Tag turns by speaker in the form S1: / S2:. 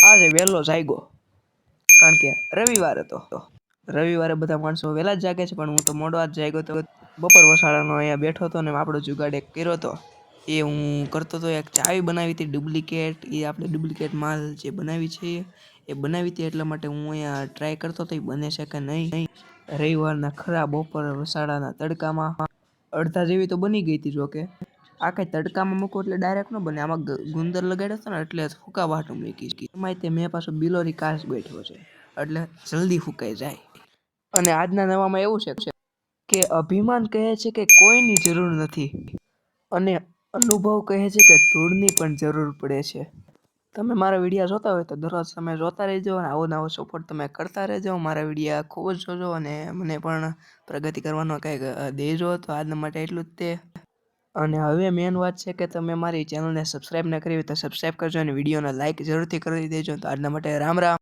S1: આજે વહેલો જાગ્યો કારણ કે રવિવાર હતો. રવિવારે બધા માણસો વહેલા જ જાગે છે, પણ હું તો મોડો આજ જાગ્યો તો બપોર વસાડાનો અહીંયા બેઠો હતો ને આપણો જુગાડ એક કર્યો હતો. એ હું કરતો હતો, એક ચાવી બનાવી હતી, ડુપ્લિકેટ. એ આપણે ડુપ્લિકેટ માલ જે બનાવી છે, એ બનાવી હતી, એટલા માટે હું અહીંયા ટ્રાય કરતો હતો, એ બને છે કે નહીં. રવિવારના ખરા બપોર વસાડાના તડકામાં અડધા જેવી તો બની ગઈ હતી જોકે આ કઈ તડકામાં મૂકો એટલે ડાયરેક્ટ ન બને. આમાં ગુંદર લગાડ્યો છે ને એટલે ફૂકા વાટું મૂકી એમાં તે મેં પાછો બિલોરી કાચ બેઠો છે. એટલે જલ્દી ફૂકાઈ જાય. અને આજના નવામાં એવું છે કે અભિમાન કહે છે કે કોઈની જરૂર નથી. અને અનુભવ કહે છે કે ધૂળની પણ જરૂર પડે છે. તમે મારા વિડીયા જોતા હોય તો દરરોજ તમે જોતા રહેજો અને આવો નવો સપોર્ટ તમે કરતા રહેજો. મારા વિડીયા ખૂબ જ જોજો અને મને પણ પ્રગતિ કરવાનો કંઈક દેજો. તો આજના માટે એટલું જ તે. અને હવે મેન વાત છે કે તમે મારી ચેનલને સબસ્ક્રાઈબ ન કરી હોય તો સબસ્ક્રાઈબ કરજો અને વિડીયોને લાઇક જરૂરથી કરી દેજો. તો આજના માટે રામ રામ.